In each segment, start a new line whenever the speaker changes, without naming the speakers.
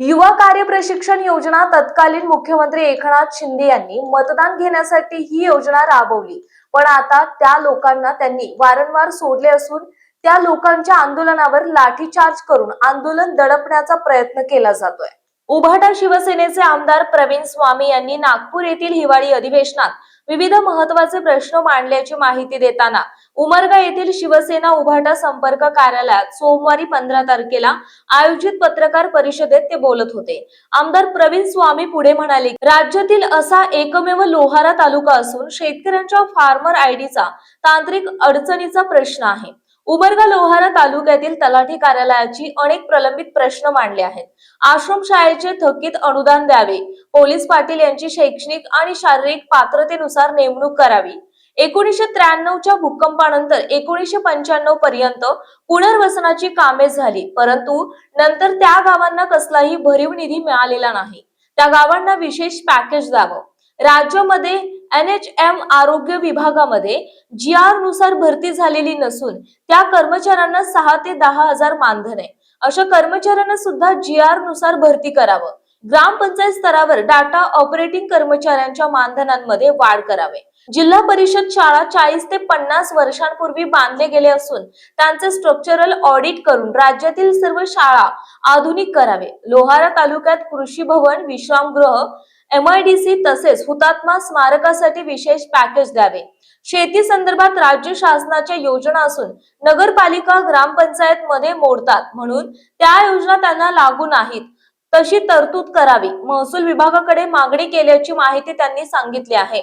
युवा कार्य प्रशिक्षण योजना तत्कालीन मुख्यमंत्री एकनाथ शिंदे यांनी मतदान घेण्यासाठी ही योजना राबवली. पण आता त्या लोकांना त्यांनी वारंवार सोडले असून त्या लोकांच्या आंदोलनावर लाठीचार्ज करून आंदोलन दडपण्याचा प्रयत्न केला जातोय. उभाटा शिवसेनेचे आमदार प्रवीण स्वामी यांनी नागपूर येथील हिवाळी अधिवेशनात विविध महत्त्वाचे प्रश्न मांडल्याची माहिती देताना उमरगा येथील शिवसेना उभाटा संपर्क कार्यालयात सोमवारी पंधरा तारखेला आयोजित पत्रकार परिषदेत ते बोलत होते. आमदार प्रवीण स्वामी पुढे म्हणाले राज्यातील असा एकमेव लोहारा तालुका असून शेतकऱ्यांच्या फार्मर आयडीचा तांत्रिक अडचणीचा प्रश्न आहे. उमरगा लोहारा तालुक्यातील तलाठी कार्यालयाची अनेक प्रलंबित प्रश्न मांडले आहेत. आश्रमशाळेचे थकीत अनुदान द्यावे. पोलीस पाटील यांची शैक्षणिक आणि शारीरिक पात्रतेनुसार नेमणूक करावी. एकोणीसशे त्र्याण्णवच्या भूकंपानंतर एकोणीसशे पंच्याण्णव पर्यंत पुनर्वसनाची कामे झाली परंतु नंतर त्या गावांना कसलाही भरीव निधी मिळालेला नाही. त्या गावांना विशेष पॅकेज द्यावं. राज्यामध्ये एन एच एम आरोग्य विभागामध्ये जी आरनुसार भरती झालेली नसून त्या कर्मचाऱ्यांना सहा ते दहा हजार मानधन आहे. अशा कर्मचाऱ्यांना सुद्धा जी आरनुसार भरती करावं. ग्रामपंचायत स्तरावर डाटा ऑपरेटिंग कर्मचाऱ्यांच्या मानधनांमध्ये वाढ करावे. जिल्हा परिषद शाळा चाळीस ते पन्नास वर्षांपूर्वी बांधले गेले असून त्यांचे स्ट्रक्चरल ऑडिट करून राज्यातील सर्व शाळा आधुनिक करावे. लोहारा तालुक्यात कृषी भवन विश्रामगृह एमआयडीसी तसेच हुतात्मा स्मारकासाठी विशेष पॅकेज द्यावे. शेती संदर्भात राज्य शासनाच्या योजना असून नगरपालिका ग्रामपंचायत मध्ये मोडतात. म्हणून त्या योजना त्यांना लागू नाहीत. तशी तरतूद करावी. महसूल विभागाकडे मागणी केल्याची माहिती त्यांनी सांगितली आहे.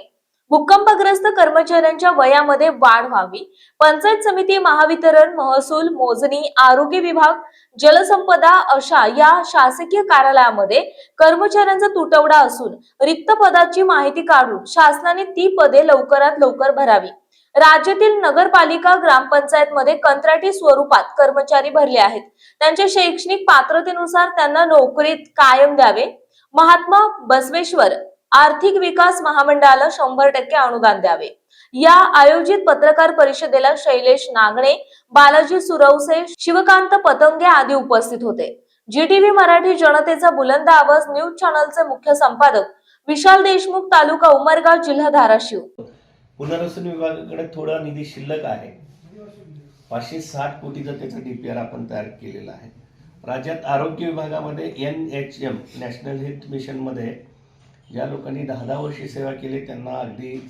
भूकंपग्रस्त कर्मचाऱ्यांच्या वयामध्ये वाढ व्हावी. पंचायत समिती महावितरण महसूल मोजणी आरोग्य विभाग जलसंपदा अशा या शासकीय कार्यालयामध्ये कर्मचाऱ्यांचा तुटवडा असून रिक्त पदाची माहिती काढून शासनाने ती पदे लवकरात लवकर भरावी. राज्यातील नगरपालिका ग्रामपंचायत मध्ये कंत्राटी स्वरूपात कर्मचारी भरले आहेत. त्यांच्या शैक्षणिक पात्रतेनुसार त्यांना नोकरीत कायम द्यावे. महात्मा बसवेश्वर आर्थिक विकास महामंडळाला शंभर टक्के अनुदान द्यावे. या आयोजित पत्रकार परिषदेला शैलेश नागणे बालाजी सुरवसे शिवकांत पतंगे आदी उपस्थित होते. जी टीव्ही मराठी जनतेचा बुलंद आवाज न्यूज चॅनलचे मुख्य संपादक विशाल देशमुख तालुका उमरगाव जिल्हा धाराशिव.
पुनर्वसन विभागाकडे थोडा निधी शिल्लक आहे. पाचशे साठ कोटीचा त्याचा डी पी आर आपण तयार केलेला आहे. राज्यात आरोग्य विभागामध्ये N H M national health मिशनमध्ये ज्या लोकांनी दहा दहा वर्षे सेवा केली त्यांना अगदी